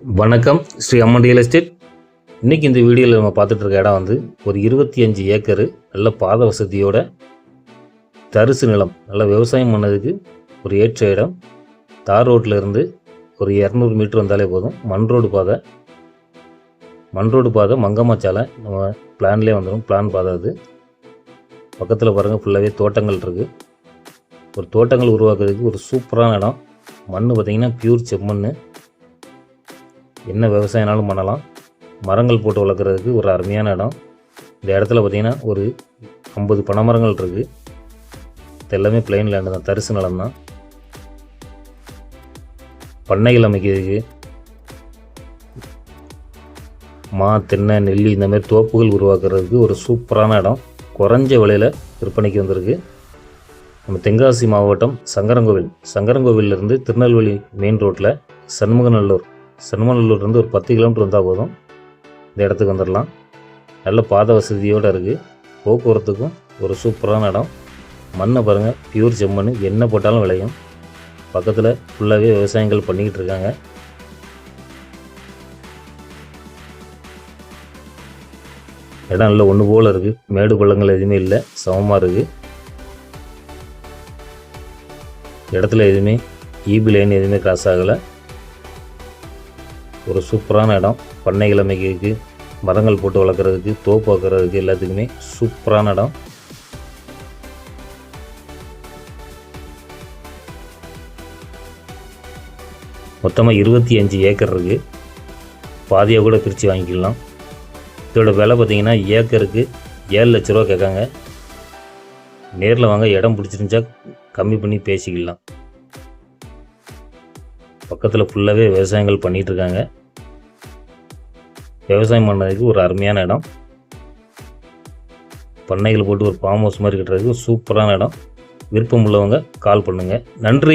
வணக்கம் ஸ்ரீ அம்மன் real estate இன்றைக்கி இந்த வீடியோவில் நம்ம பார்த்துட்டு இருக்க இடம் வந்து ஒரு இருபத்தி அஞ்சு ஏக்கரு நல்ல பாத வசதியோட தரிசு நிலம் நல்ல விவசாயம் பண்ணதுக்கு ஒரு ஏற்ற இடம். தார் ரோட்டில் இருந்து ஒரு இரநூறு மீட்டர் வந்தாலே போதும். மண் ரோடு பாதை. மண் ரோடு பாதை மங்கம்மாச்சாலை நம்ம பிளான்லேயே வந்துடும் பிளான் பாதை அது. பக்கத்தில் பாருங்கள் ஃபுல்லாகவே தோட்டங்கள் இருக்குது ஒரு தோட்டங்கள் உருவாக்குறதுக்கு ஒரு சூப்பரான இடம். மண் பார்த்திங்கன்னா பியூர் செம்மண் என்ன விவசாயனாலும் பண்ணலாம். மரங்கள் போட்டு வளர்க்குறதுக்கு ஒரு அருமையான இடம். இந்த இடத்துல பார்த்திங்கன்னா ஒரு ஐம்பது பனைமரங்கள் இருக்குது இது எல்லாமே பிளெயின் லேண்டு தான். தரிசு நிலம் தான். பண்ணைகள் அமைக்கிறதுக்கு மா தென்னை நெல்லி இந்த மாதிரி தோப்புகள் உருவாக்குறதுக்கு ஒரு சூப்பரான இடம். குறைஞ்ச விலையில் விற்பனைக்கு வந்திருக்கு. நம்ம தென்காசி மாவட்டம் சங்கரங்கோவில். சங்கரங்கோவிலிருந்து திருநெல்வேலி மெயின் ரோட்டில் சண்முகநல்லூர். சண்முகநல்லூர்லேருந்து ஒரு பத்து கிலோமீட்டர் வந்தால் போதும். இந்த இடத்துக்கு வந்துடலாம். நல்ல பாத வசதியோடு இருக்குது போக்குவரத்துக்கும் ஒரு சூப்பரான இடம். மண்ணை பாருங்கள் பியூர் செம்மண். என்ன போட்டாலும் விளையும். பக்கத்தில் ஃபுல்லாகவே விவசாயங்கள் பண்ணிக்கிட்டு இருக்காங்க. இடம் நல்ல ஒன்று போல் இருக்குது மேடு பள்ளங்கள் எதுவுமே இல்லை. சமமாக இருக்குது இடத்துல எதுவுமே ஈபி லைன் எதுவுமே கிராஸ் ஆகலை. ஒரு சூப்பரான இடம். பண்ணைகள் அமைக்கிறதுக்கு மரங்கள் போட்டு வளர்க்குறதுக்கு தோப்பு வைக்கிறதுக்கு எல்லாத்துக்குமே சூப்பரான இடம். மொத்தமாக இருபத்தி அஞ்சு ஏக்கர் இருக்குது பாதியாக கூட பிரித்து வாங்கிக்கலாம். இதோட விலை பார்த்திங்கன்னா ஏக்கருக்கு ஏழு லட்ச ரூபா கேட்காங்க. நேரில் வாங்க இடம் பிடிச்சிருந்துச்சா கம்மி பண்ணி பேசிக்கலாம். பக்கத்தில் ஃபுல்லாகவே விவசாயங்கள் பண்ணிகிட்ருக்காங்க விவசாயம் பண்ணதுக்கு ஒரு அருமையான இடம். பண்ணைகள் போட்டு ஒரு ஃபார்ம் ஹவுஸ் மாதிரி கட்டுறதுக்கு சூப்பரான இடம். விருப்பம் உள்ளவங்க கால் பண்ணுங்கள் நன்றி.